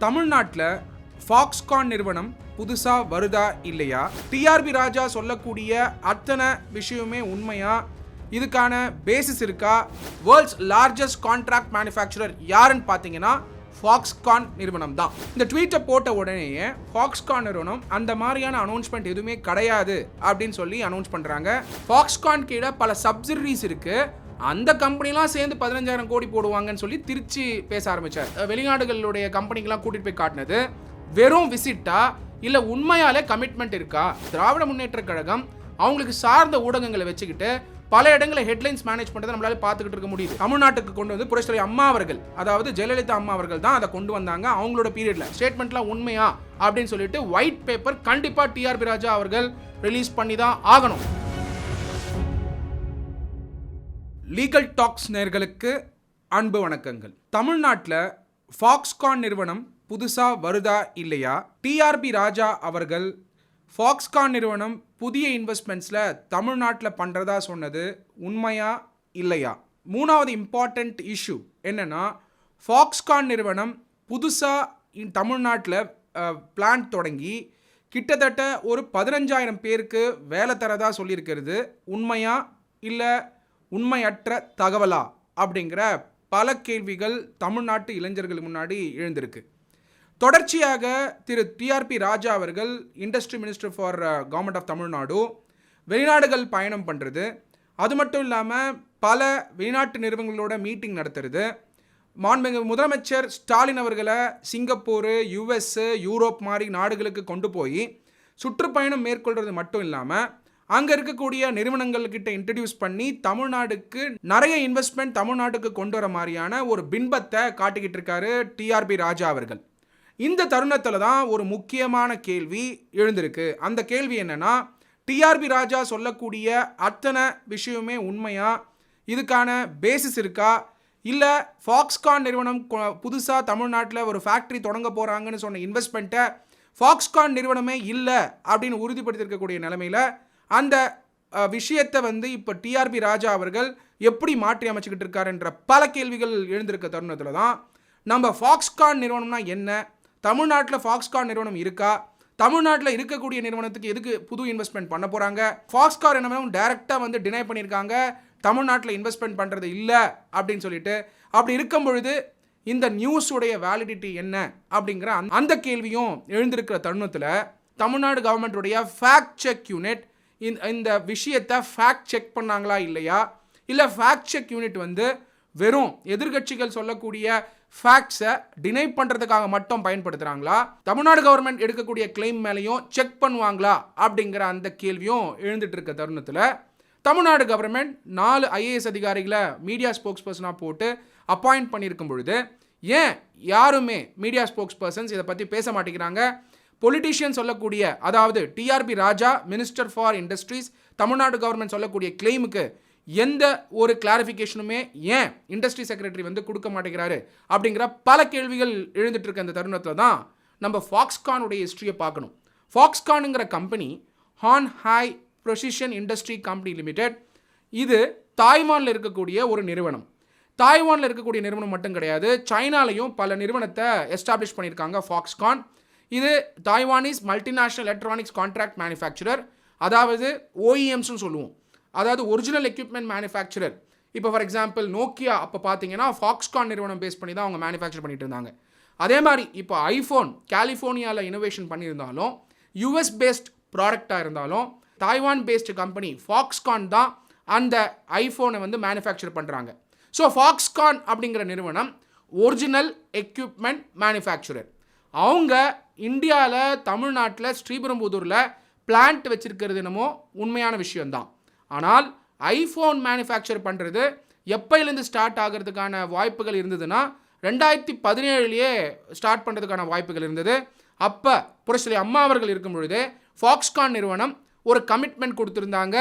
தமிழ்நாட்டில் ஃபாக்ஸ்கான் நிறுவனம் புதுசாக வருதா இல்லையா? டிஆர்பி ராஜா சொல்லக்கூடிய அத்தனை விஷயமே உண்மையா? இதுக்கான பேசிஸ் இருக்கா? வேர்ல்ட்ஸ் லார்ஜஸ்ட் கான்ட்ராக்ட் மேனுஃபேக்சரர் யாருன்னு பார்த்தீங்கன்னா ஃபாக்ஸ்கான் நிறுவனம் தான். இந்த ட்வீட்டை போட்ட உடனேயே ஃபாக்ஸ்கான் நிறுவனம் அந்த மாதிரியான அனௌன்ஸ்மெண்ட் எதுவுமே கிடையாது அப்படின்னு சொல்லி அனௌன்ஸ் பண்ணுறாங்க ஃபாக்ஸ்கான் கீழே பல சப்சிடரிஸ் இருக்குது அந்த கம்பெனிலாம் சேர்ந்து பதினஞ்சாயிரம் கோடி போடுவாங்கன்னு சொல்லி திருச்சி பேச ஆரம்பிச்சார். வெளிநாடுகளுடைய கம்பெனிக்கெல்லாம் கூட்டிகிட்டு போய் காட்டினது. வெறும் விசிட்டா? இல்லை உண்மையாலே கமிட்மெண்ட் இருக்கா? திராவிட முன்னேற்ற கழகம் அவங்களுக்கு சார்ந்த ஊடகங்களை வச்சுக்கிட்டு பல இடங்களில் ஹெட்லைன்ஸ் மேனேஜ் பண்ணுறதை நம்மளால பார்த்துக்கிட்டு இருக்க முடியுது. தமிழ்நாட்டுக்கு கொண்டு வந்து புரட்சித்துறை அம்மா அவர்கள் அதாவது ஜெயலலிதா அம்மா அவர்கள் தான் அதை கொண்டு வந்தாங்க அவங்களோட பீரியடில் ஸ்டேட்மெண்ட்லாம் உண்மையா? அப்படின்னு சொல்லிட்டு ஒயிட் பேப்பர் கண்டிப்பாக டிஆர்பி ராஜா அவர்கள் ரிலீஸ் பண்ணி தான் ஆகணும். லீகல் டாக்ஸ் நேர்களுக்கு அன்பு வணக்கங்கள். தமிழ்நாட்டில் ஃபாக்ஸ்கான் நிறுவனம் புதுசாக வருதா இல்லையா? டிஆர்பி ராஜா அவர்கள் ஃபாக்ஸ்கான் நிறுவனம் புதிய இன்வெஸ்ட்மெண்ட்ஸில் தமிழ்நாட்டில் பண்ணுறதா சொன்னது உண்மையா இல்லையா? மூணாவது இம்பார்ட்டண்ட் இஷ்யூ என்னென்னா ஃபாக்ஸ்கான் நிறுவனம் புதுசாக தமிழ்நாட்டில் பிளான் தொடங்கி கிட்டத்தட்ட ஒரு பதினஞ்சாயிரம் பேருக்கு வேலை தரதா சொல்லியிருக்கிறது. உண்மையா இல்லை உண்மையற்ற தகவலா அப்படிங்கிற பல கேள்விகள் தமிழ்நாட்டு இளைஞர்கள் முன்னாடி எழுந்திருக்கு. தொடர்ச்சியாக திரு டிஆர்பி ராஜா அவர்கள் industry minister for government of Tamil Nadu வெளிநாடுகள் பயணம் பண்ணுறது அது மட்டும் இல்லாமல் பல வெளிநாட்டு நிறுவனங்களோட மீட்டிங் நடத்துறது. மாண்புமிகு முதலமைச்சர் ஸ்டாலின் அவர்களை சிங்கப்பூர் யுஎஸ்ஸு யூரோப் மாதிரி நாடுகளுக்கு கொண்டு போய் சுற்றுப்பயணம் மேற்கொள்வது மட்டும் இல்லாமல் அங்கே இருக்கக்கூடிய நிறுவனங்கள்கிட்ட இன்ட்ரடியூஸ் பண்ணி தமிழ்நாடுக்கு நிறைய இன்வெஸ்ட்மெண்ட் தமிழ்நாட்டுக்கு கொண்டு வர மாதிரியான ஒரு பின்பத்தை காட்டிக்கிட்டு இருக்காரு டிஆர்பி ராஜா அவர்கள். இந்த தருணத்தில் தான் ஒரு முக்கியமான கேள்வி எழுந்திருக்கு. அந்த கேள்வி என்னென்னா டிஆர்பி ராஜா சொல்லக்கூடிய அத்தனை விஷயமே உண்மையா? இதுக்கான பேசிஸ் இருக்கா? இல்லை ஃபாக்ஸ்கான் நிறுவனம் புதுசாக தமிழ்நாட்டில் ஒரு ஃபேக்ட்ரி தொடங்க போகிறாங்கன்னு சொன்ன இன்வெஸ்ட்மெண்ட்டை ஃபாக்ஸ்கான் நிறுவனமே இல்லை அப்படின்னு உறுதிப்படுத்தியிருக்கக்கூடிய நிலமையில அந்த விஷயத்தை வந்து இப்போ டிஆர்பி ராஜா அவர்கள் எப்படி மாற்றி அமைச்சுக்கிட்டு இருக்காருன்ற பல கேள்விகள் எழுந்திருக்க தருணத்தில் தான் நம்ம ஃபாக்ஸ்கான் நிறுவனம்னா என்ன? தமிழ்நாட்டில் ஃபாக்ஸ்கான் நிறுவனம் இருக்கா? தமிழ்நாட்டில் இருக்கக்கூடிய நிறுவனத்துக்கு எதுக்கு புது இன்வெஸ்ட்மெண்ட் பண்ண போகிறாங்க ஃபாக்ஸ்கார் நிறுவனம் டைரெக்டாக வந்து டினை பண்ணியிருக்காங்க. தமிழ்நாட்டில் இன்வெஸ்ட்மெண்ட் பண்ணுறது இல்லை அப்படின்னு சொல்லிட்டு. அப்படி இருக்கும் பொழுது இந்த நியூஸுடைய வேலிடிட்டி என்ன? அப்படிங்கிற அந்த கேள்வியும் எழுந்திருக்கிற தருணத்தில் தமிழ்நாடு கவர்மெண்ட்டுடைய ஃபேக்ட் செக் யூனிட் இந்த இந்த விஷயத்தை ஃபேக்ட் செக் பண்ணாங்களா இல்லையா? இல்லை ஃபேக்ட் செக் யூனிட் வந்து வெறும் எதிர்க்கட்சிகள் சொல்லக்கூடிய ஃபேக்ட்ஸை டினை பண்ணுறதுக்காக மட்டும் பயன்படுத்துகிறாங்களா தமிழ்நாடு கவர்மெண்ட் எடுக்கக்கூடிய கிளைம் மேலேயும் செக் பண்ணுவாங்களா? அப்படிங்கிற அந்த கேள்வியும் எழுந்துட்டு இருக்க தருணத்தில் தமிழ்நாடு கவர்மெண்ட் நாலு ஐஏஎஸ் அதிகாரிகளை மீடியா ஸ்போக்ஸ் பர்சனாக போட்டு அப்பாயிண்ட் பண்ணியிருக்கும் பொழுது ஏன் யாருமே மீடியா ஸ்போக்ஸ் பர்சன்ஸ் இதை பற்றி பேச மாட்டேங்கிறாங்க? பொலிட்டீஷியன் சொல்லக்கூடிய அதாவது TRB Raja minister for industries Tamil Nadu government சொல்லக்கூடிய கிளைமுக்கு எந்த ஒரு கிளாரிஃபிகேஷனுமே ஏன் இண்டஸ்ட்ரி செக்ரட்டரி வந்து கொடுக்க மாட்டேங்கிறாரு அப்படிங்கிற பல கேள்விகள் எழுந்துட்டு இருக்க அந்த தருணத்தில் தான் நம்ம ஃபாக்ஸ்கானுடைய ஹிஸ்ட்ரியை பார்க்கணும். ஃபாக்ஸ்கானுங்கிற company Hon Hai precision industry company limited இது தாய்வானில் இருக்கக்கூடிய ஒரு நிறுவனம். தாய்வானில் இருக்கக்கூடிய நிறுவனம் மட்டும் கிடையாது சைனாலையும் பல நிறுவனத்தை எஸ்டாப்ளிஷ் பண்ணியிருக்காங்க ஃபாக்ஸ்கான் இது Taiwanese multinational electronics contract manufacturer அதாவது ஓஇஎம்ஸ்னு சொல்லுவோம். அதாவது ஒரிஜினல் எக்யூப்மெண்ட் மேனுஃபேக்சரர் இப்போ ஃபார் எக்ஸாம்பிள் நோக்கியா அப்போ பார்த்தீங்கன்னா ஃபாக்ஸ்கான் நிறுவனம் பேஸ் பண்ணி தான் அவங்க மேனுஃபேக்சர் பண்ணிட்டு இருந்தாங்க. அதே மாதிரி இப்போ ஐஃபோன் கலிஃபோர்னியாவில் இனோவேஷன் பண்ணியிருந்தாலும் யூஎஸ் பேஸ்ட் ப்ராடக்டாக இருந்தாலும் தாய்வான் பேஸ்டு கம்பெனி ஃபாக்ஸ்கான் தான் அந்த ஐஃபோனை வந்து மேனுஃபேக்சர் பண்ணுறாங்க ஸோ ஃபாக்ஸ்கான் அப்படிங்கிற நிறுவனம் ஒரிஜினல் எக்யூப்மெண்ட் மேனுஃபேக்சரர் அவங்க இந்தியாவில் தமிழ்நாட்டில் ஸ்ரீபெரும்புதூரில் பிளான்ட் வச்சுருக்கிறது என்னமோ உண்மையான விஷயந்தான் ஆனால் ஐஃபோன் மேனுஃபேக்சர் பண்ணுறது எப்போயிலேருந்து ஸ்டார்ட் ஆகிறதுக்கான வாய்ப்புகள் இருந்ததுன்னா ரெண்டாயிரத்தி பதினேழுலேயே ஸ்டார்ட் பண்ணுறதுக்கான வாய்ப்புகள் இருந்தது. அப்போ புரட்சி அம்மா அவர்கள் இருக்கும் பொழுது ஃபாக்ஸ்கான் நிறுவனம் ஒரு கமிட்மெண்ட் கொடுத்துருந்தாங்க.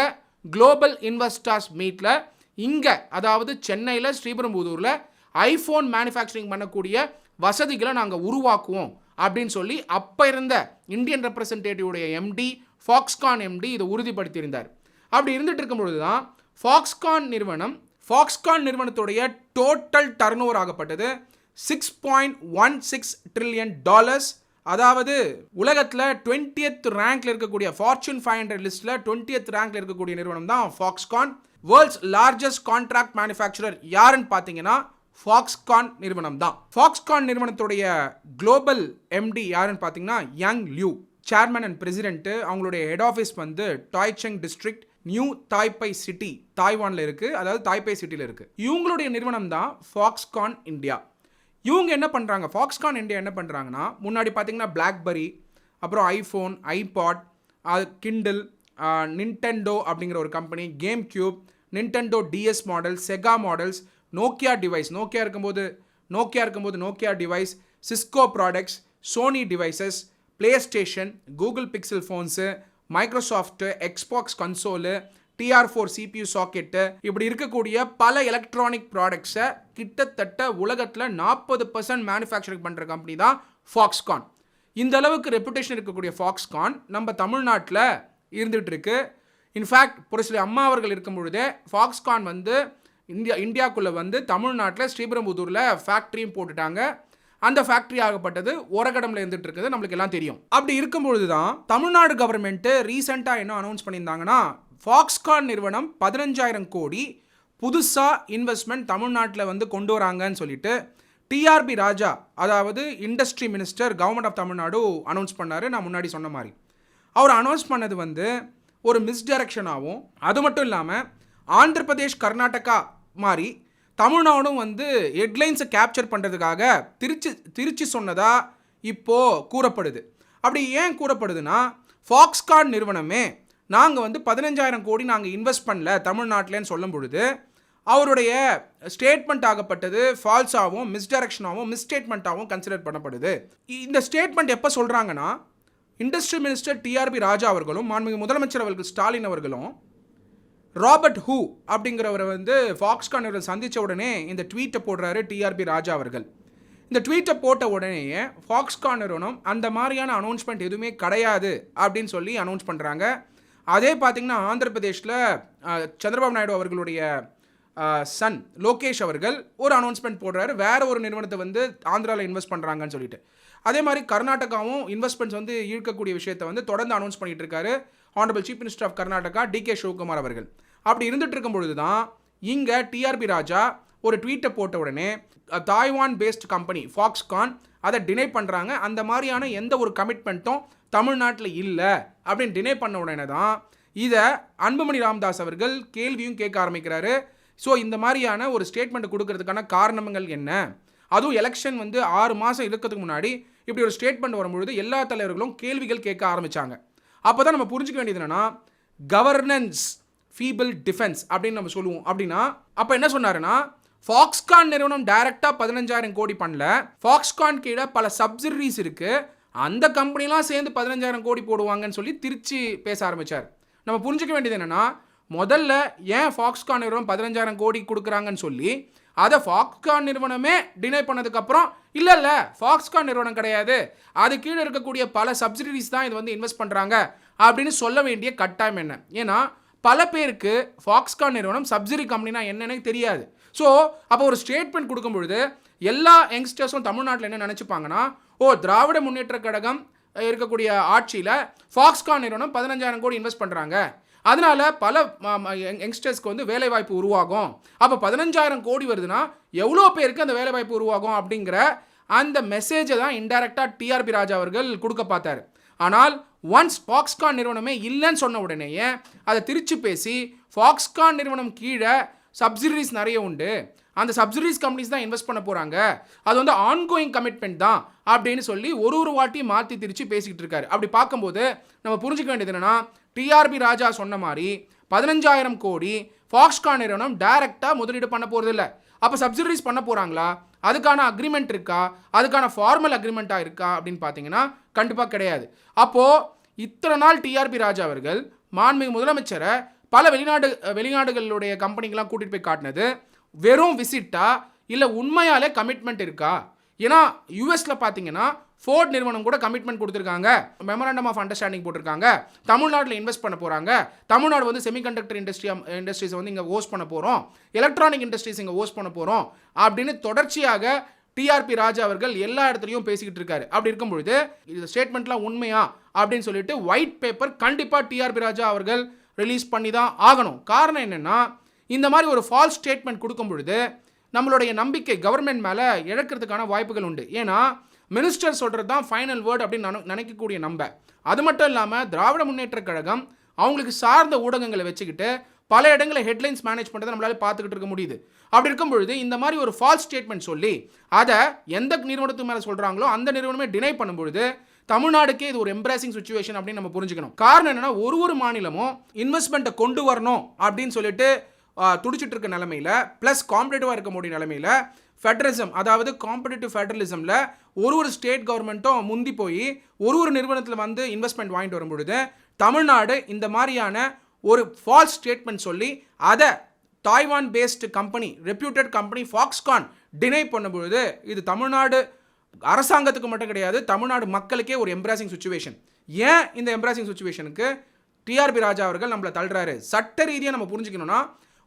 குளோபல் இன்வெஸ்டர்ஸ் மீட்டில் இங்கே அதாவது சென்னையில் ஸ்ரீபெரும்புதூரில் ஐஃபோன் மேனுஃபேக்சரிங் பண்ணக்கூடிய வசதிகளை நாங்கள் உருவாக்குவோம் அப்படின்னு சொல்லி அப்போ இருந்த இந்தியன் ரெப்ரசன்டேட்டிவுடைய எம்டி ஃபாக்ஸ்கான் எம்டி இதை உறுதிப்படுத்தியிருந்தார். அப்படி இருந்துட்டு இருக்கும்பொழுது தான் ஃபாக்ஸ்கான் நிறுவனம் ஃபாக்ஸ்கான் நிறுவனத்துடைய total turn ஆகப்பட்டது. Six point one six trillion dollars அதாவது உலகத்தில் டுவெண்ட்டியத் ரேங்க்ல இருக்கக்கூடிய ஃபார்ச்சூன் ஃபைவ் ஹண்ட்ரட் லிஸ்ட்டில் டுவெண்ட்டியத் ரேங்க்ல இருக்கக்கூடிய நிறுவனம் தான் Foxconn world's largest contract manufacturer யாருன்னு பார்த்தீங்கன்னா ஃபாக்ஸ்கான் நிறுவனம் தான். ஃபாக்ஸ்கான் நிறுவனத்துடைய குளோபல் எம்டி யாருன்னு பார்த்தீங்கன்னா Young Liu chairman and president அவங்களுடைய ஹெட் ஆஃபீஸ் வந்து Tucheng district New Taipei city தாய்வானில் இருக்குது அதாவது தாய்பை சிட்டியில் இருக்குது இவங்களுடைய நிறுவனம் தான் ஃபாக்ஸ்கான் இந்தியா இவங்க என்ன பண்ணுறாங்க ஃபாக்ஸ்கான் இந்தியா என்ன பண்ணுறாங்கன்னா முன்னாடி பார்த்தீங்கன்னா பிளாக்பெரி அப்புறம் ஐஃபோன் ஐபாட் கிண்டில் நின்டெண்டோ அப்படிங்கிற ஒரு company game cube Nintendo DS models Sega models Nokia device Nokia இருக்கும்போது நோக்கியா இருக்கும்போது Nokia device Cisco products Sony devices PlayStation Google Pixel phones Microsoft Xbox console DR four CPU socket இப்படி இருக்கக்கூடிய பல electronic ப்ராடக்ட்ஸை கிட்டத்தட்ட உலகத்தில் நாற்பது பர்சன்ட் மேனுஃபேக்சரிங் பண்ணுற கம்பெனி தான் ஃபாக்ஸ்கான் இந்த அளவுக்கு ரெப்புடேஷன் இருக்கக்கூடிய ஃபாக்ஸ்கான் நம்ம தமிழ்நாட்டில் இருந்துகிட்டு இருக்கு. இன்ஃபேக்ட் ஒரு சில அம்மா அவர்கள் இருக்கும் பொழுதே ஃபாக்ஸ்கான் வந்து இந்தியா இந்தியாக்குள்ளே வந்து தமிழ்நாட்டில் ஸ்ரீபெரும்புதூரில் ஃபேக்ட்ரியும் போட்டுட்டாங்க. அந்த ஃபேக்ட்ரி ஆகப்பட்டது. ஒரகடம்ல இருந்துட்டு இருக்குது நம்மளுக்கு எல்லாம் தெரியும். அப்படி இருக்கும் பொழுது தான் தமிழ்நாடு கவர்மெண்ட்டு ரீசெண்டாக என்ன அனௌன்ஸ் பண்ணியிருந்தாங்கன்னா ஃபாக்ஸ்கான் நிறுவனம் பதினஞ்சாயிரம் கோடி புதுசாக இன்வெஸ்ட்மெண்ட் தமிழ்நாட்டில் வந்து கொண்டு வராங்கன்னு சொல்லிட்டு டிஆர்பி ராஜா அதாவது industry minister government of Tamil Nadu announce பண்ணார். நான் முன்னாடி சொன்ன மாதிரி. அவர் அனௌன்ஸ் பண்ணது வந்து ஒரு மிஸ்டைரக்ஷனாகவும் அது மட்டும் இல்லாமல் ஆந்திர பிரதேஷ் கர்நாடகா மாதிரி தமிழ்நாடும் வந்து ஹெட்லைன்ஸை கேப்சர் பண்ணுறதுக்காக திருச்சி திருச்சி சொன்னதாக இப்போது கூறப்படுது. அப்படி ஏன் கூறப்படுதுன்னா ஃபாக்ஸ்கான் நிறுவனமே நாங்கள் வந்து பதினஞ்சாயிரம் கோடி நாங்கள் இன்வெஸ்ட் பண்ணல தமிழ்நாட்டிலேன்னு சொல்லும் பொழுது அவருடைய ஸ்டேட்மெண்ட் ஆகப்பட்டது ஃபால்ஸாகவும் மிஸ்டைரக்ஷனாகவும் மிஸ்டேட்மெண்ட்டாகவும் கன்சிடர் பண்ணப்படுது. இந்த ஸ்டேட்மெண்ட் எப்போ சொல்கிறாங்கன்னா இண்டஸ்ட்ரி மினிஸ்டர் டிஆர்பி ராஜா அவர்களும் மாண்புமிகு முதலமைச்சர் அவர்கள் ஸ்டாலின் அவர்களும் ராபர்ட் ஹூ அப்படிங்கிறவரை வந்து ஃபாக்ஸ்கான் இவர்கள் சந்தித்த உடனே இந்த ட்வீட்டை போடுறாரு டிஆர்பி ராஜா அவர்கள். இந்த ட்வீட்டை போட்ட உடனேயே ஃபாக்ஸ்கான் நிறுவனம் அந்த மாதிரியான அனௌன்ஸ்மெண்ட் எதுவுமே கிடையாது அப்படின்னு சொல்லி அனௌன்ஸ் பண்ணுறாங்க அதே பார்த்தீங்கன்னா ஆந்திர பிரதேஷில் சந்திரபாபு நாயுடு அவர்களுடைய சன் லோகேஷ் அவர்கள் ஒரு அனௌன்ஸ்மெண்ட் போடுறாரு. வேறு ஒரு நிறுவனத்தை வந்து ஆந்திராவில் இன்வெஸ்ட் பண்ணுறாங்கன்னு சொல்லிட்டு. அதே மாதிரி கர்நாடகாவும் இன்வெஸ்ட்மெண்ட்ஸ் வந்து ஈர்க்கக்கூடிய விஷயத்தை வந்து தொடர்ந்து அனௌன்ஸ் பண்ணிகிட்டு இருக்காரு. Honourable chief minister of Karnataka D K Shivakumar அவர்கள். அப்படி இருந்துட்டு இருக்கும் பொழுது தான் இங்கே டிஆர்பி ராஜா ஒரு ட்வீட்டை போட்ட உடனே தாய்வான் பேஸ்ட் கம்பெனி ஃபாக்ஸ்கான் அதை டினை பண்ணுறாங்க அந்த மாதிரியான எந்த ஒரு கமிட்மெண்ட்டும் தமிழ்நாட்டில் இல்லை. அப்படின்னு டினை பண்ண உடனே தான் இதை அன்புமணி ராமதாஸ் அவர்கள் கேள்வியும் கேட்க ஆரம்பிக்கிறாரு. ஸோ இந்த மாதிரியான ஒரு ஸ்டேட்மெண்ட் கொடுக்கறதுக்கான காரணங்கள் என்ன? அதுவும் எலெக்ஷன் வந்து ஆறு மாதம் இருக்கிறதுக்கு முன்னாடி இப்படி ஒரு ஸ்டேட்மெண்ட் வரும்பொழுது எல்லா தலைவர்களும் கேள்விகள் கேட்க ஆரம்பித்தாங்க அப்போ தான் நம்ம புரிஞ்சுக்க வேண்டியது என்னென்னா கவர்னன்ஸ் ஃபீபிள் டிஃபென்ஸ் அப்படின்னு நம்ம சொல்லுவோம். அப்படின்னா அப்போ என்ன சொன்னாருன்னா ஃபாக்ஸ்கான் நிறுவனம் டைரெக்டாக பதினஞ்சாயிரம் கோடி பண்ணல. ஃபாக்ஸ்கான் கீழே பல சப்சிடரிஸ் இருக்குது அந்த கம்பெனிலாம் சேர்ந்து பதினஞ்சாயிரம் கோடி போடுவாங்கன்னு சொல்லி திருச்சி பேச ஆரம்பிச்சார். நம்ம புரிஞ்சுக்க வேண்டியது என்னென்னா முதல்ல ஏன் ஃபாக்ஸ்கான் நிறுவனம் பதினஞ்சாயிரம் கோடி கொடுக்குறாங்கன்னு சொல்லி அதை ஃபாக்ஸ்கான் நிறுவனமே டினை பண்ணதுக்கப்புறம் இல்லை இல்லை ஃபாக்ஸ்கான் நிறுவனம் கிடையாது. அது கீழே இருக்கக்கூடிய பல சப்சிடரிஸ் தான் இது வந்து இன்வெஸ்ட் பண்ணுறாங்க அப்படின்னு சொல்ல வேண்டிய கட்டாயம் என்ன? ஏன்னா பல பேருக்கு ஃபாக்ஸ்கான் நிறுவனம் சப்சிடி கம்பெனினா என்னன்னு தெரியாது. ஸோ அப்போ ஒரு ஸ்டேட்மெண்ட் கொடுக்கும் பொழுது எல்லா யங்ஸ்டர்ஸும் தமிழ்நாட்டில் என்ன நினச்சிப்பாங்கன்னா ஓ திராவிட முன்னேற்ற கழகம் இருக்கக்கூடிய ஆட்சியில் ஃபாக்ஸ்கான் நிறுவனம் பதினஞ்சாயிரம் கோடி இன்வெஸ்ட் பண்ணுறாங்க அதனால் பல யங்ஸ்டர்ஸ்க்கு வந்து வேலைவாய்ப்பு உருவாகும். அப்போ பதினஞ்சாயிரம் கோடி வருதுன்னா எவ்வளோ பேருக்கு அந்த வேலைவாய்ப்பு உருவாகும் அப்படிங்கிற அந்த மெசேஜை தான் இன்டைரக்டாக டிஆர்பி ராஜா அவர்கள் கொடுக்க பார்த்தார். ஆனால் ஒன்ஸ் ஃபாக்ஸ்கான் நிறுவனமே இல்லைன்னு சொன்ன உடனேயே அதை திருச்சி பேசி ஃபாக்ஸ்கான் நிறுவனம் கீழே சப்சிடரிஸ் நிறைய உண்டு. அந்த சப்சிடரிஸ் கம்பெனிஸ் தான் இன்வெஸ்ட் பண்ண போகிறாங்க அது வந்து ஆன்கோயிங் கமிட்மெண்ட் தான் அப்படின்னு சொல்லி ஒரு ஒரு வாட்டி மாற்றி திரிச்சு பேசிக்கிட்டு இருக்காரு. அப்படி பார்க்கும்போது நம்ம புரிஞ்சுக்க வேண்டியது என்னென்னா டிஆர்பி ராஜா சொன்ன மாதிரி பதினஞ்சாயிரம் கோடி ஃபாக்ஸ்கான் நிறுவனம் டைரெக்டாக முதலீடு பண்ண போகிறது இல்லை. அப்போ சப்சிடரிஸ் பண்ண போகிறாங்களா அதுக்கான அக்ரிமெண்ட் இருக்கா? அதுக்கான ஃபார்மல் அக்ரிமெண்ட்டாக இருக்கா? அப்படின்னு பார்த்தீங்கன்னா கண்டிப்பாக கிடையாது. அப்போது இத்தனை நாள் டிஆர்பி ராஜா அவர்கள் மாண்புமிகு முதலமைச்சரை பல வெளிநாடு வெளிநாடுகளுடைய கம்பெனிக்கெல்லாம் கூட்டிகிட்டு போய் காட்டினது. வெறும் விசிட்டா? இல்லை உண்மையாலே கமிட்மெண்ட் இருக்கா? ஏன்னா யூஎஸில் பார்த்தீங்கன்னா ஃபோர்ட் நிறுவனம் கூட கமிட்மெண்ட் கொடுத்துருக்காங்க. மெமராண்டம் ஆஃப் அண்டர்ஸ்டாண்டிங் போட்டிருக்காங்க. தமிழ்நாட்டில் இன்வெஸ்ட் பண்ண போகிறாங்க தமிழ்நாடு வந்து செமிகண்டக்டர் இண்டஸ்ட்ரி இண்டஸ்ட்ரீஸ் வந்து இங்கே ஹோஸ்ட் பண்ண போகிறோம் எலக்ட்ரானிக் இண்டஸ்ட்ரீஸ் இங்கே ஹோஸ்ட் பண்ண போகிறோம் அப்படின்னு தொடர்ச்சியாக டிஆர்பி ராஜா அவர்கள் எல்லா இடத்துலையும் பேசிக்கிட்டு இருக்காரு. அப்படி இருக்கும் பொழுது இது ஸ்டேட்மெண்ட்லாம் உண்மையா? அப்படின்னு சொல்லிட்டு ஒயிட் பேப்பர் கண்டிப்பாக டிஆர்பி ராஜா அவர்கள் ரிலீஸ் பண்ணி தான் ஆகணும். காரணம் என்னென்னா இந்த மாதிரி ஒரு ஃபால்ஸ் ஸ்டேட்மெண்ட் கொடுக்கும் பொழுது நம்மளுடைய நம்பிக்கை கவர்மெண்ட் மேலே இழக்கிறதுக்கான வாய்ப்புகள் உண்டு. ஏன்னா மினிஸ்டர் சொல்கிறது தான் ஃபைனல் வேர்டு அப்படின்னு நினைக்கக்கூடிய நம்ப. அது மட்டும் இல்லாமல் திராவிட முன்னேற்றக் கழகம் அவங்களுக்கு சார்ந்த ஊடகங்களை வச்சுக்கிட்டு பல இடங்களில் ஹெட்லைன்ஸ் மேனேஜ் பண்ணுறதை நம்மளால பார்த்துக்கிட்டு இருக்க முடியுது. அப்படி இருக்கும் பொழுது இந்த மாதிரி ஒரு ஃபால்ஸ் ஸ்டேட்மெண்ட் சொல்லி அதை எந்த நிறுவனத்து மேலே சொல்கிறாங்களோ அந்த நிறுவனமே டினை பண்ணும்பொழுது தமிழ்நாடுக்கே இது ஒரு எம்ப்ரேசிங் சுச்சுவேஷன் அப்படின்னு நம்ம புரிஞ்சுக்கணும். காரணம் என்னன்னா ஒரு ஒரு மாநிலமும் இன்வெஸ்ட்மெண்ட்டை கொண்டு வரணும் அப்படின்னு சொல்லிட்டு துடிச்சிட்டு இருக்க நிலமையில ப்ளஸ் காம்படேட்டிவாக இருக்க முடிய நிலமையில ஃபெடரலிசம் அதாவது காம்படேட்டிவ் ஃபெடரலிசமில் ஒரு ஒரு ஸ்டேட் கவர்மெண்ட்டும் முந்தி போய் ஒரு ஒரு நிறுவனத்தில் வந்து இன்வெஸ்ட்மெண்ட் வாங்கிட்டு வரும் பொழுது தமிழ்நாடு இந்த மாதிரியான ஒரு ஃபால்ஸ் ஸ்டேட்மெண்ட் சொல்லி அதை Taiwan based company reputed company Foxconn deny பண்ணும்பொழுது இது தமிழ்நாடு அரசாங்கத்துக்கு மட்டும் கிடையாது தமிழ்நாடு மக்களுக்கே ஒரு எம்ப்ராசிங் சுச்சுவேஷன் ஏன் இந்த எம்ப்ராசிங் சுச்சுவேஷனுக்கு டிஆர்பி ராஜா அவர்கள் நம்மளை தள்ளுறாரு. சட்ட ரீதியாக நம்ம புரிஞ்சுக்கணும்னா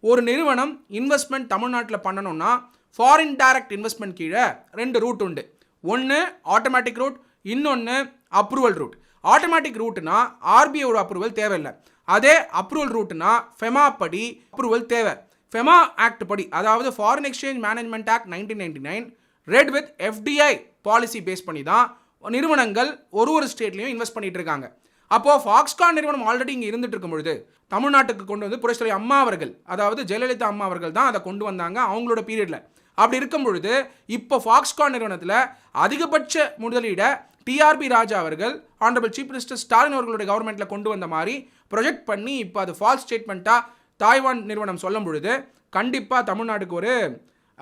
ஒரு நிறுவனம் இன்வெஸ்ட்மெண்ட் தமிழ்நாட்டில் பண்ணணும்னா ஃபாரின் டைரக்ட் இன்வெஸ்ட்மெண்ட் கீழே ரெண்டு ரூட் உண்டு. ஒன்று ஆட்டோமேட்டிக் ரூட் இன்னொன்று அப்ரூவல் ரூட் ஆட்டோமேட்டிக் ரூட்னா ஆர்பிஐயோட அப்ரூவல் தேவையில்லை. அதே அப்ரூவல் ரூட்னா ஃபெமா படி அப்ரூவல் தேவை. ஃபெமா ஆக்ட் படி அதாவது foreign exchange management act nineteen ninety nine read with FDI policy base பண்ணி தான் நிறுவனங்கள் ஒரு ஒரு ஸ்டேட்லையும் இன்வெஸ்ட் பண்ணிட்டு இருக்காங்க. அப்போ ஃபாக்ஸ்கான் நிறுவனம் ஆல்ரெடி இங்கே இருந்துட்டு இருக்கும் பொழுது தமிழ்நாட்டுக்கு கொண்டு வந்து புரட்சித்துறை அம்மா அவர்கள் அதாவது ஜெயலலிதா அம்மா அவர்கள் தான் அதை கொண்டு வந்தாங்க அவங்களோட பீரியடில் அப்படி இருக்கும் பொழுது இப்போ ஃபாக்ஸ்கான் நிறுவனத்தில் அதிகபட்ச முதலீடை டிஆர்பி ராஜா அவர்கள் ஆனரபிள் சீஃப் மினிஸ்டர் ஸ்டாலின் அவர்களுடைய கவர்மெண்ட்டில் கொண்டு வந்த மாதிரி ப்ரொஜெக்ட் பண்ணி இப்போ அது ஃபால்ஸ் ஸ்டேட்மெண்ட்டாக தாய்வான் நிறுவனம் சொல்லும் பொழுது கண்டிப்பாக தமிழ்நாட்டுக்கு ஒரு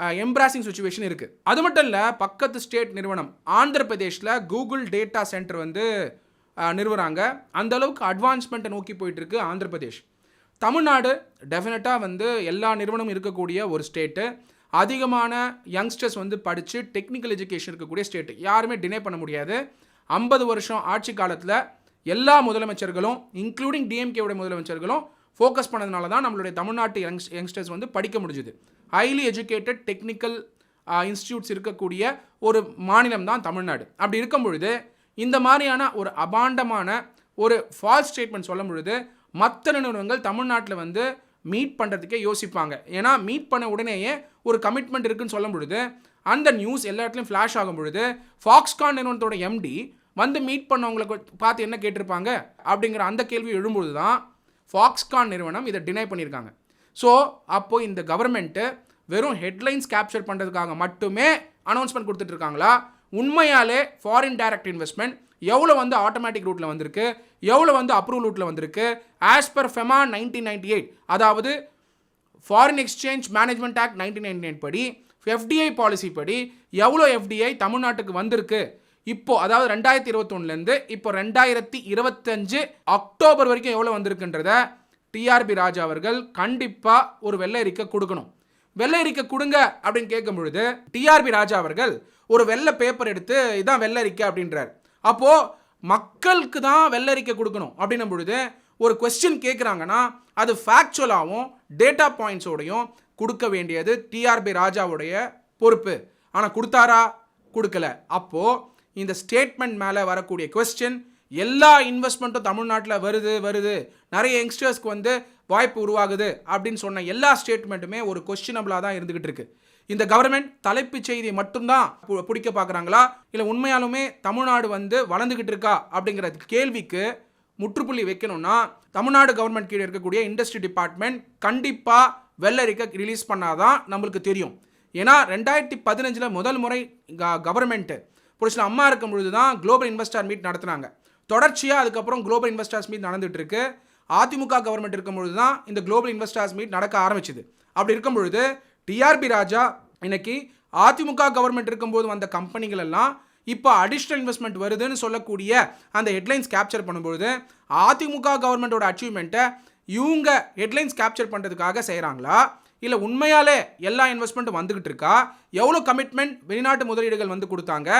எம்ப்ராசிங் சுச்சுவேஷன் இருக்குது அது மட்டும் இல்லை பக்கத்து ஸ்டேட் நிறுவனம் ஆந்திர பிரதேஷில் கூகுள் டேட்டா சென்டர் வந்து நிறுவனாங்க நிறுவுறாங்க. அந்த அளவுக்கு அட்வான்ஸ்மெண்ட்டை நோக்கி போயிட்டுருக்கு ஆந்திர பிரதேஷ் தமிழ்நாடு டெஃபினட்டாக வந்து எல்லா நிறுவனமும் இருக்கக்கூடிய ஒரு ஸ்டேட்டு அதிகமான யங்ஸ்டர்ஸ் வந்து படித்து டெக்னிக்கல் எஜுகேஷன் இருக்கக்கூடிய ஸ்டேட்டு யாருமே டினே பண்ண முடியாது. ஐம்பது வருஷம் ஆட்சி காலத்தில் எல்லா முதலமைச்சர்களும் இன்க்ளூடிங் டிஎம்கேவுடைய முதலமைச்சர்களும் ஃபோக்கஸ் பண்ணதுனால தான் நம்மளுடைய தமிழ்நாட்டு யங்ஸ் யங்ஸ்டர்ஸ் வந்து படிக்க முடிஞ்சுது. ஹைலி எஜுகேட்டட் டெக்னிக்கல் இன்ஸ்டியூட்ஸ் இருக்கக்கூடிய ஒரு மாநிலம் தான் தமிழ்நாடு. அப்படி இருக்கும் பொழுது இந்த மாதிரியான ஒரு அபாண்டமான ஒரு ஃபால்ஸ் ஸ்டேட்மெண்ட் சொல்லும் பொழுது மற்ற நிறுவனங்கள் தமிழ்நாட்டில் வந்து மீட் பண்ணுறதுக்கே யோசிப்பாங்க. ஏன்னா மீட் பண்ண உடனேயே ஒரு கமிட்மெண்ட் இருக்குன்னு சொல்லும் பொழுது அந்த நியூஸ் எல்லா இடத்துலையும் ஃப்ளாஷ் ஆகும் பொழுது ஃபாக்ஸ்கான் நிறுவனத்தோட எம்டி வந்து மீட் பண்ணவங்களை பார்த்து என்ன கேட்டிருப்பாங்க? அப்படிங்கிற அந்த கேள்வி எழும்பொழுது தான் ஃபாக்ஸ்கான் நிறுவனம் இதை டினை பண்ணியிருக்காங்க. ஸோ அப்போது இந்த கவர்மெண்ட்டு வெறும் ஹெட்லைன்ஸ் கேப்சர் பண்ணுறதுக்காக மட்டுமே அனௌன்ஸ்மெண்ட் கொடுத்துட்ருக்காங்களா? உண்மையாலே ஃபாரின் டைரக்ட் இன்வெஸ்ட்மெண்ட் எவ்வளோ வந்து ஆட்டோமேட்டிக் ரூட்டில் வந்திருக்கு? எவ்வளோ வந்து அப்ரூவல் ரூட்டில் வந்திருக்கு? As per FEMA nineteen ninety eight அதாவது foreign exchange management act nineteen ninety nine படி எஃப்டிஐ பாலிசி படி எவ்வளோ எஃப்டிஐ தமிழ்நாட்டுக்கு வந்திருக்கு? இப்போ அதாவது ரெண்டாயிரத்தி இருபத்தொன்னுலேருந்து இப்போ ரெண்டாயிரத்தி இருபத்தஞ்சு அக்டோபர் வரைக்கும் எவ்வளோ வந்திருக்குன்றத டிஆர்பி ராஜா அவர்கள் கண்டிப்பாக ஒரு வெள்ளை அறிக்கை கொடுக்கணும். வெள்ளை அறிக்கை கொடுங்க அப்படின்னு கேட்கும் பொழுது டிஆர்பி ராஜா அவர்கள் ஒரு வெள்ளை பேப்பர் எடுத்து இதான் வெள்ளை அறிக்கை அப்படின்றார். அப்போது மக்களுக்கு தான் வெள்ளை அறிக்கை கொடுக்கணும் அப்படின்னும் பொழுது ஒரு கொஸ்டின் கேட்குறாங்கன்னா அது ஃபேக்சுவலாகவும் டேட்டா பாயிண்ட்ஸோடையும் கொடுக்க வேண்டியது டிஆர்பி ராஜாவுடைய பொறுப்பு. ஆனால் கொடுத்தாரா? கொடுக்கல. அப்போது இந்த ஸ்டேட்மெண்ட் மேலே வரக்கூடிய கொஸ்டின் எல்லா இன்வெஸ்ட்மெண்ட்டும் தமிழ்நாட்டில் வருது வருது. நிறைய யங்ஸ்டர்ஸ்க்கு வந்து வாய்ப்பு உருவாகுது அப்படின்னு சொன்ன எல்லா ஸ்டேட்மெண்ட்டுமே ஒரு கொஸ்டினபிளாக தான் இருந்துகிட்டு இருக்கு. இந்த கவர்மெண்ட் தலைப்புச் செய்தியை மட்டும்தான் பு- பிடிக்க பார்க்குறாங்களா இல்லை உண்மையாலுமே தமிழ்நாடு வந்து வளர்ந்துக்கிட்டு இருக்கா? அப்படிங்கிற கேள்விக்கு முற்றுப்புள்ளி வைக்கணும்னா தமிழ்நாடு கவர்மெண்ட் கீழே இருக்கக்கூடிய இண்டஸ்ட்ரி டிபார்ட்மெண்ட் கண்டிப்பாக வெள்ளரிக்கை ரிலீஸ் பண்ணாதான் நம்மளுக்கு தெரியும். ஏன்னா ரெண்டாயிரத்தி பதினஞ்சில் முதல் முறை கவர்மெண்ட்டு புருஷன் அம்மா இருக்கும் பொழுது தான் குளோபல் இன்வெஸ்டர் மீட் நடத்துனாங்க. தொடர்ச்சியாக அதுக்கப்புறம் குளோபல் இன்வெஸ்டர்ஸ் மீட் நடந்துட்டு இருக்கு அதிமுக கவர்மெண்ட் இருக்கும் பொழுது தான் இந்த குளோபல் இன்வெஸ்டர்ஸ் மீட் நடக்க ஆரம்பிச்சுது. அப்படி இருக்கும் பொழுது டிஆர்பி ராஜா இன்னைக்கு அதிமுக கவர்மெண்ட் இருக்கும்போது வந்த கம்பெனிகள் எல்லாம் இப்போ அடிஷ்னல் இன்வெஸ்ட்மெண்ட் வருதுன்னு சொல்லக்கூடிய அந்த ஹெட்லைன்ஸ் கேப்சர் பண்ணும்பொழுது அதிமுக கவர்மெண்ட்டோட அச்சீவ்மெண்ட்டை இவங்க ஹெட்லைன்ஸ் கேப்சர் பண்ணுறதுக்காக செய்கிறாங்களா இல்லை உண்மையாலே எல்லா இன்வெஸ்ட்மெண்ட்டும் வந்துகிட்டு இருக்கா? எவ்வளோ கமிட்மெண்ட் வெளிநாட்டு முதலீடுகள் வந்து கொடுத்தாங்க?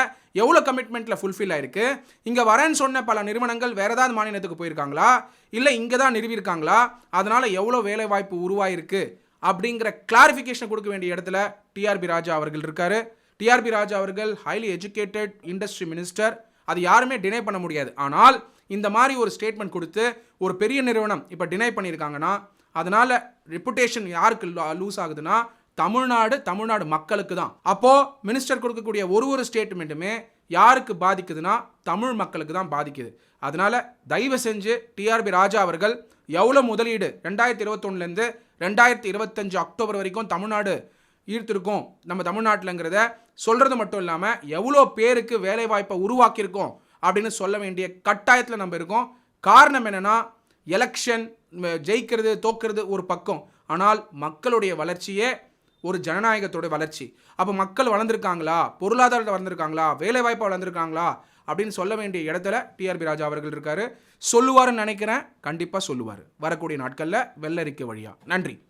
எவ்வளோ கமிட்மெண்ட்டில் ஃபுல்ஃபில் ஆயிருக்கு? இங்கே வரேன்னு சொன்ன பல நிறுவனங்கள் வேறு ஏதாவது மாநிலத்துக்கு போயிருக்காங்களா? இல்லை இங்கே தான் நிறுவியிருக்காங்களா அதனால் எவ்வளோ வேலை வாய்ப்பு உருவாயிருக்கு? அப்படிங்கிற கிளாரிஃபிகேஷன் கொடுக்க வேண்டிய இடத்துல டிஆர்பி ராஜா அவர்கள் இருக்காரு. டிஆர்பி ராஜா அவர்கள் ஹைலி எஜுகேட்டட் இண்டஸ்ட்ரி மினிஸ்டர் அது யாருமே டினை பண்ண முடியாது. ஆனால் இந்த மாதிரி ஒரு ஸ்டேட்மெண்ட் கொடுத்து ஒரு பெரிய நிறுவனம் இப்போ டினை பண்ணியிருக்காங்கன்னா அதனால ரெப்புடேஷன் யாருக்கு லூஸ் ஆகுதுன்னா தமிழ்நாடு தமிழ்நாடு மக்களுக்கு தான். அப்போ மினிஸ்டர் கொடுக்கக்கூடிய ஒரு ஒரு ஸ்டேட்மெண்ட்டுமே யாருக்கு பாதிக்குதுன்னா தமிழ் மக்களுக்கு தான் பாதிக்குது. அதனால தயவு செஞ்சு டிஆர்பி ராஜா அவர்கள் எவ்வளோ முதலீடு? ரெண்டாயிரத்தி இருபத்தொன்னுலேருந்து ரெண்டாயிரத்தி இருபத்தஞ்சு அக்டோபர் வரைக்கும் தமிழ்நாடு ஈர்த்திருக்கோம். நம்ம தமிழ்நாட்டிலங்கிறத சொல்கிறது மட்டும் இல்லாமல் எவ்வளோ பேருக்கு வேலைவாய்ப்பை உருவாக்கியிருக்கோம் அப்படின்னு சொல்ல வேண்டிய கட்டாயத்தில் நம்ம இருக்கோம். காரணம் என்னென்னா எலெக்ஷன் ஜெயிக்கிறது தோக்கிறது ஒரு பக்கம். ஆனால் மக்களுடைய வளர்ச்சியே ஒரு ஜனநாயகத்தோட வளர்ச்சி. அப்போ மக்கள் வளர்ந்துருக்காங்களா? பொருளாதாரத்தை வளர்ந்துருக்காங்களா? வேலைவாய்ப்பை வளர்ந்துருக்காங்களா? அப்படின்னு சொல்ல வேண்டிய இடத்துல டிஆர்பி ராஜா அவர்கள் இருக்காரு. சொல்லுவாருன்னு நினைக்கிறேன். கண்டிப்பாக சொல்லுவார். வரக்கூடிய நாட்களில் வெள்ளரிக்கை வழியாக நன்றி.